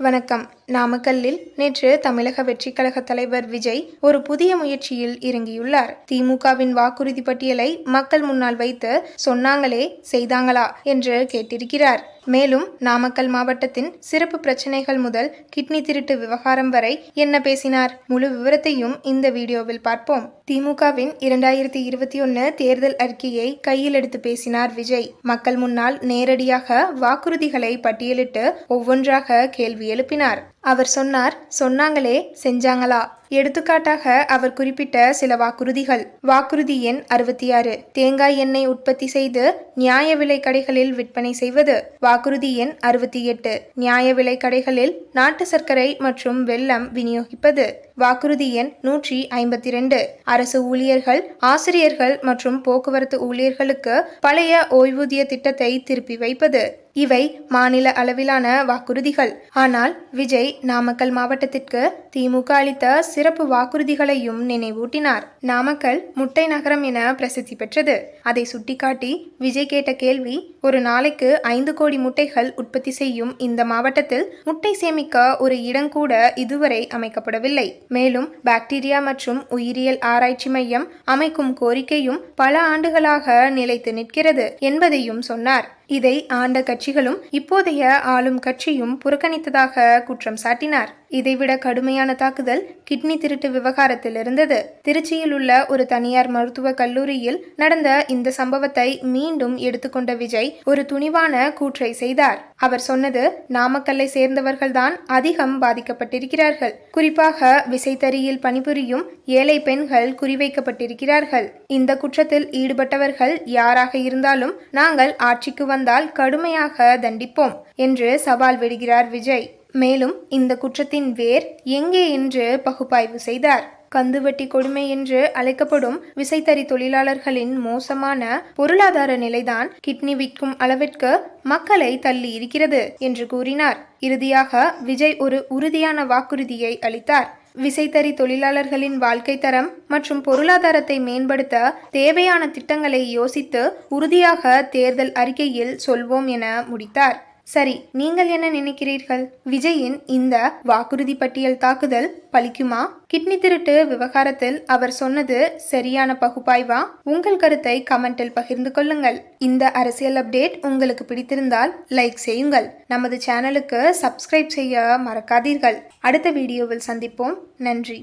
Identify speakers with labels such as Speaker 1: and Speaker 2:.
Speaker 1: வணக்கம். நாமக்கல்லில் நேற்று தமிழக வெற்றிக் கழக தலைவர் விஜய் ஒரு புதிய முயற்சியில் இறங்கியுள்ளார். திமுகவின் வாக்குறுதி பட்டியலை மக்கள் முன்னால் வைத்து சொன்னாங்களே செய்தாங்களா? என்று கேட்டிருக்கிறார். மேலும் நாமக்கல் மாவட்டத்தின் சிறப்பு பிரச்சனைகள் முதல் கிட்னி திருட்டு விவகாரம் வரை என்ன பேசினார்? முழு விவரத்தையும் இந்த வீடியோவில் பார்ப்போம். திமுகவின் இரண்டாயிரத்தி இருபத்தி ஒன்னு தேர்தல் அறிக்கையை கையில் எடுத்து பேசினார் விஜய். மக்கள் முன்னால் நேரடியாக வாக்குறுதிகளை பட்டியலிட்டு ஒவ்வொன்றாக கேள்வி எழுப்பினார். அவர் சொன்னார் சொன்னாங்களே செஞ்சாங்களா? எடுத்துக்காட்டாக அவர் குறிப்பிட்ட சில வாக்குறுதிகள். வாக்குறுதி எண் அறுபத்தி ஆறு தேங்காய் எண்ணெய் உற்பத்தி செய்து நியாய விலை கடைகளில் விற்பனை செய்வது. வாக்குறுதி எண் அறுபத்தி எட்டு நியாய விலை கடைகளில் நாட்டு சர்க்கரை மற்றும் வெள்ளம் விநியோகிப்பது. வாக்குறுதி எண் நூற்றி ஐம்பத்தி ரெண்டு அரசு ஊழியர்கள் ஆசிரியர்கள் மற்றும் போக்குவரத்து ஊழியர்களுக்கு பழைய ஓய்வூதிய திட்டத்தை திருப்பி வைப்பது. இவை மாநில அளவிலான வாக்குறுதிகள். ஆனால் விஜய் நாமக்கல் மாவட்டத்திற்கு திமுக அளித்த சிறப்பு வாக்குறுதிகளையும் நினைவூட்டினார். நாமக்கல் முட்டை நகரம் என பிரசித்தி பெற்றது. அதை சுட்டிக்காட்டி விஜய் கேட்ட கேள்வி ஒரு நாளைக்கு ஐந்து கோடி முட்டைகள் உற்பத்தி செய்யும் இந்த மாவட்டத்தில் முட்டை சேமிக்க ஒரு இடம் கூட இதுவரை அமைக்கப்படவில்லை. மேலும் பாக்டீரியா மற்றும் உயிரியல் ஆராய்ச்சி மையம் அமைக்கும் கோரிக்கையும் பல ஆண்டுகளாக நிலைத்து நிற்கிறது என்பதையும் சொன்னார். இதை ஆண்ட கட்சிகளும் இப்போதைய ஆளும் கட்சியும் புறக்கணித்ததாக குற்றம் சாட்டினார். இதைவிட கடுமையான தாக்குதல் கிட்னி திருட்டு விவகாரத்தில் இருந்தது. திருச்சியில் உள்ள ஒரு தனியார் மருத்துவ கல்லூரியில் நடந்த இந்த சம்பவத்தை மீண்டும் எடுத்துக்கொண்ட விஜய் ஒரு துணிவான கூற்றை செய்தார். அவர் சொன்னது நாமக்கல்லை சேர்ந்தவர்கள்தான் அதிகம் பாதிக்கப்பட்டிருக்கிறார்கள். குறிப்பாக விசைத்தறியில் பணிபுரியும் ஏழை பெண்கள் குறிவைக்கப்பட்டிருக்கிறார்கள். இந்த குற்றத்தில் ஈடுபட்டவர்கள் யாராக இருந்தாலும் நாங்கள் ஆட்சிக்கு வந்தால் கடுமையாக தண்டிப்போம் என்று சவால் விடுகிறார் விஜய். மேலும் இந்த குற்றத்தின் வேர் எங்கே என்று பகுப்பாய்வு செய்தார். கந்துவட்டி கொடுமை என்று அழைக்கப்படும் விசைத்தறி தொழிலாளர்களின் மோசமான பொருளாதார நிலைதான் கிட்னி விற்கும் அளவிற்கு மக்களை தள்ளி இருக்கிறது என்று கூறினார். இறுதியாக விஜய் ஒரு உறுதியான வாக்குறுதியை அளித்தார். விசைத்தறி தொழிலாளர்களின் வாழ்க்கை தரம் மற்றும் பொருளாதாரத்தை மேம்படுத்த தேவையான திட்டங்களை யோசித்து உறுதியாக தேர்தல் அறிக்கையில் சொல்வோம் என முடித்தார். சரி நீங்கள் என்ன நினைக்கிறீர்கள்? விஜயின் இந்த வாக்குறுதி பட்டியல் தாக்குதல் பலிக்குமா? கிட்னி திருட்டு விவகாரத்தில் அவர் சொன்னது சரியான பகுப்பாய்வா? உங்கள் கருத்தை கமெண்டில் பகிர்ந்து கொள்ளுங்கள். இந்த அரசியல் அப்டேட் உங்களுக்கு பிடித்திருந்தால் லைக் செய்யுங்கள். நமது சேனலுக்கு சப்ஸ்கிரைப் செய்ய மறக்காதீர்கள். அடுத்த வீடியோவில் சந்திப்போம். நன்றி.